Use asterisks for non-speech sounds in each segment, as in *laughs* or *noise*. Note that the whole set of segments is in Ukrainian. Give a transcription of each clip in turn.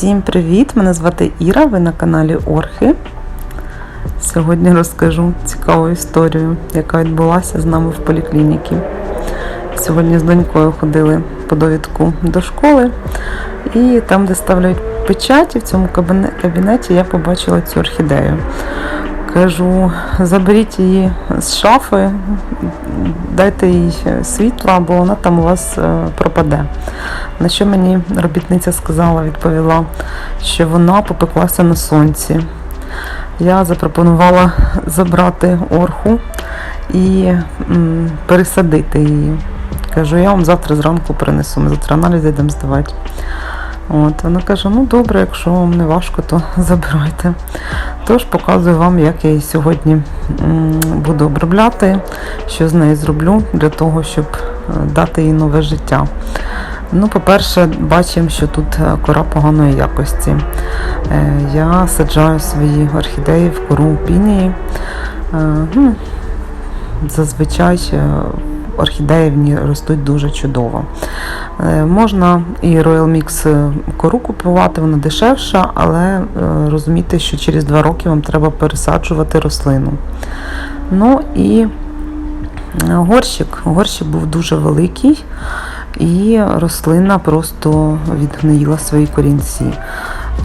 Всім привіт! Мене звати Іра, ви на каналі Орхи. Сьогодні розкажу цікаву історію, яка відбулася з нами в поліклініці. Сьогодні з донькою ходили по довідку до школи, і там, де ставлять печаті, в цьому кабінеті я побачила цю орхідею. Кажу, заберіть її з шафи, дайте їй світла, бо вона там у вас е, пропаде. На що мені робітниця сказала, відповіла, що вона попеклася на сонці. Я запропонувала забрати орху і пересадити її. Кажу, я вам завтра зранку принесу, ми завтра аналізи йдемо здавати. От, вона каже: ну добре, якщо вам не важко, то *laughs* забирайте. Тож показую вам, як я її сьогодні буду обробляти, що з нею зроблю для того, щоб е, дати їй нове життя. Ну, по-перше, бачимо, що тут е, кора поганої якості. Е, Я саджаю свої орхідеї в кору пінії. Ну, Зазвичай орхідеї в ній ростуть дуже чудово. Е, Можна і Royal Mix е, кору купувати, вона дешевша, але е, розумійте, що через два роки вам треба пересаджувати рослину. Ну і горщик. Горщик був дуже великий, і рослина просто відгноїла свої корінці.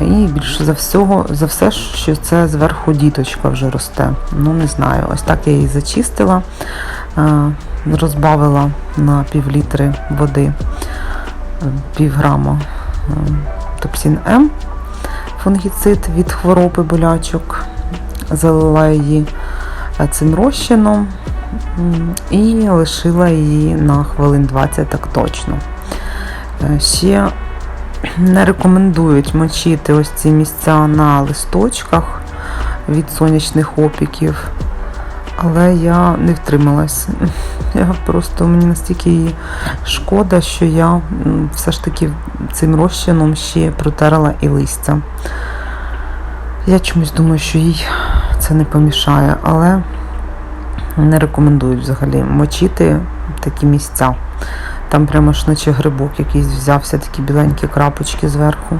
І більше за всього, за все, що це зверху діточка вже росте. Ну, не знаю. Ось так я її зачистила, розбавила на пів літри води, е, пів грама е, топсін М, фунгіцид від хвороби болячок. Залила її цим розчином і лишила її на хвилин 20 так точно. Е, Ще не рекомендують мочити ось ці місця на листочках від сонячних опіків. Але я не втрималась. *laughs* Я просто мені настільки її шкода, що я все ж таки цим розчином ще протерла і листя. Я чомусь думаю, що їй це не помішає, але не рекомендують взагалі мочити такі місця. Там прямо ж наче грибок якийсь взявся, такі біленькі крапочки зверху.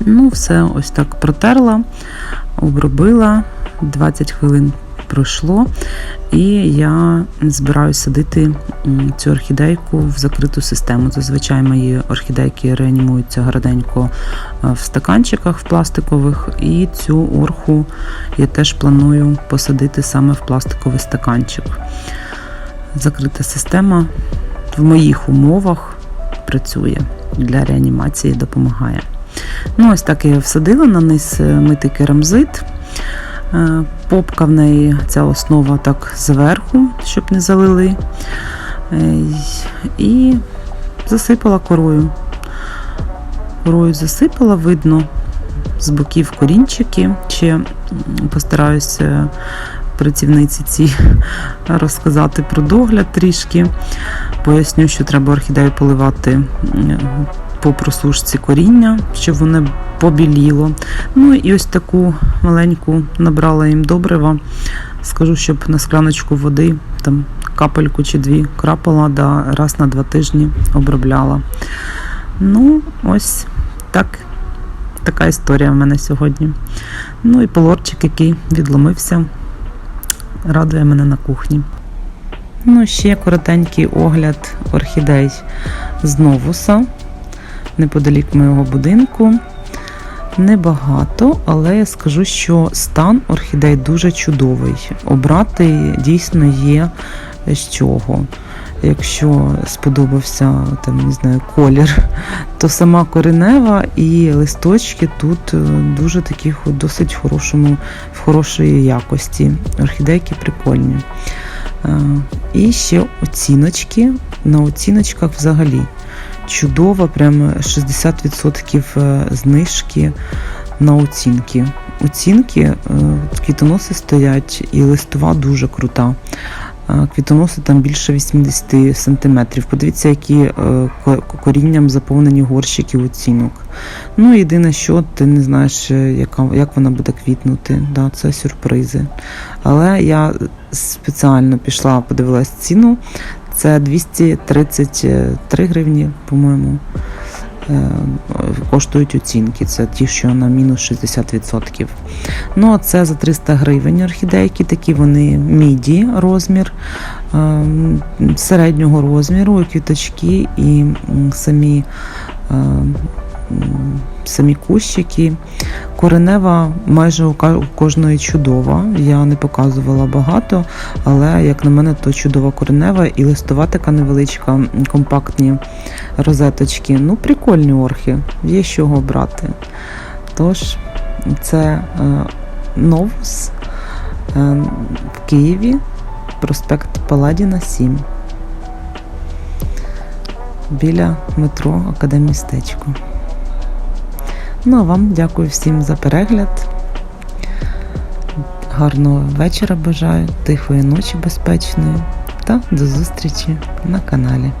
Ну, все, ось так протерла, обробила, 20 хвилин пройшло, і я збираюся садити цю орхідейку в закриту систему. Зазвичай мої орхідейки реанімуються гарненько е, в стаканчиках в пластикових, і цю орху я теж планую посадити саме в пластиковий стаканчик. Закрита система в моїх умовах працює для реанімації, допомагає. Ну, ось так я всадила на низ е, митий керамзит. Е, Попка в неї ця основа так зверху, щоб не залили. Е, І засипала корою. Корою засипала, видно з боків корінчики. Ще постараюся працівниці цій *laughs* розказати про догляд трішки. Поясню, що треба орхідею поливати по просушці коріння, щоб воно побіліло. Ну і ось таку маленьку набрала їм добрива. Скажу, щоб на скляночку води там капельку чи дві крапала, да раз на два тижні обробляла. Ну, ось так. Така історія в мене сьогодні. Ну і полорчик, який відломився, радує мене на кухні. Ну, ще коротенький огляд орхідей з новуса, неподалік моєго будинку. Небагато, але я скажу, що стан орхідей дуже чудовий. Обрати дійсно є з чого. Якщо сподобався там, не знаю, колір, *laughs* то сама коренева і листочки тут е, дуже такі досить хорошому, в хорошої якості. Орхідейки прикольні. Е, І ще оціночки. На оціночках взагалі чудово, прямо 60% е, знижки на оцінки. Оцінки е, квітоноси стоять і листова дуже крута. Е, Квітоноси там більше 80 см. Подивіться, які е, корінням заповнені горщики оцінок. Ну, єдине, що ти не знаєш, яка, як вона буде квітнути. Да, це сюрпризи. Але я спеціально пішла, подивилась ціну. Це 233 гривні, по-моєму. е, Коштують оцінки, це ті, що на мінус 60%. Ну, а це за 300 гривень орхідейки, такі вони міді розмір, ем, середнього розміру, квіточки і самі, м, самі кущики. Коренева майже у кожної чудова. Я не показувала багато, але як на мене, то чудова коренева і листова така невеличка, компактні розеточки. Ну, прикольні орхи, є з чого брати. Тож, це е, Новус е, в Києві, проспект Паладіна 7. Біля метро Академістечко. Ну а вам дякую всім за перегляд. Гарного вечора бажаю, тихої ночі безпечної та до зустрічі на каналі.